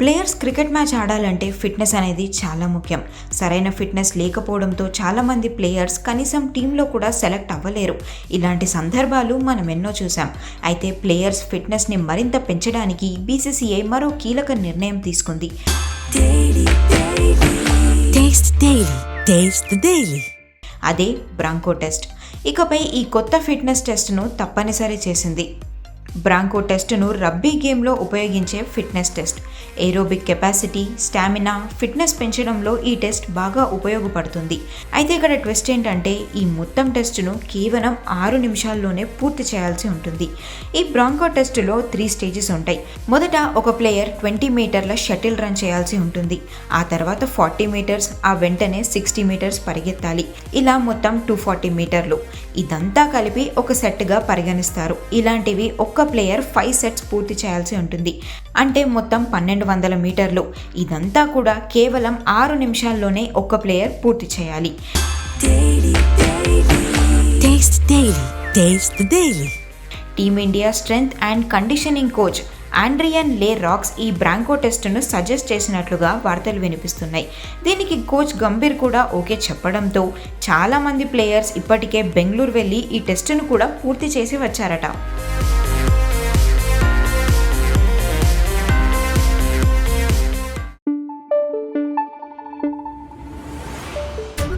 Players cricket match ఆడాలంటే fitness అనేది చాలా ముఖ్యం. సరైన ఫిట్నెస్ లేకపోవడంతో చాలామంది ప్లేయర్స్ కనీసం టీంలో కూడా సెలెక్ట్ అవ్వలేరు. ఇలాంటి సందర్భాలు మనం ఎన్నో చూసాం అయితే ప్లేయర్స్ ఫిట్నెస్ని మరింత పెంచడానికి బీసీసీఐ మరో కీలక నిర్ణయం తీసుకుంది. అదే బ్రాంకో టెస్ట్. ఇకపై ఈ కొత్త ఫిట్నెస్ టెస్ట్ను తప్పనిసరి చేసింది. బ్రాంకో టెస్ట్ను రబ్బీ గేమ్లో ఉపయోగించే fitness test. Aerobic capacity stamina fitness పెంచడంలో ఈ టెస్ట్ బాగా ఉపయోగపడుతుంది. అయితే ఇక్కడ ట్విస్ట్ ఏంటంటే ఈ మొత్తం టెస్టును కేవలం ఆరు నిమిషాల్లోనే పూర్తి చేయాల్సి ఉంటుంది. ఈ బ్రాంకో టెస్టులో త్రీ స్టేజెస్ ఉంటాయి. మొదట ఒక ప్లేయర్ ట్వంటీ మీటర్ల షటిల్ రన్ చేయాల్సి ఉంటుంది. ఆ తర్వాత ఫార్టీ మీటర్స్ ఆ వెంటనే సిక్స్టీ మీటర్స్ పరిగెత్తాలి. ఇలా మొత్తం టూ ఫార్టీ మీటర్లు. ఇదంతా కలిపి ఒక సెట్గా పరిగణిస్తారు. ఇలాంటివి ఒక్క ప్లేయర్ ఫైవ్ సెట్స్ పూర్తి చేయాల్సి ఉంటుంది. అంటే మొత్తం పన్నెండు వందల మీటర్లు. ఇదంతా కూడా కేవలం ఆరు నిమిషాల్లోనే ఒక్క ప్లేయర్ పూర్తి చేయాలి. Team India strength and conditioning coach Adrian Le Roux ఈ బ్రాంకో టెస్టును సజెస్ట్ చేసినట్లుగా వార్తలు వినిపిస్తున్నాయి. దీనికి కోచ్ గంభీర్ కూడా ఓకే చెప్పడంతో చాలామంది ప్లేయర్స్ ఇప్పటికే బెంగళూరు వెళ్ళి ఈ టెస్టును కూడా పూర్తి చేసి వచ్చారట.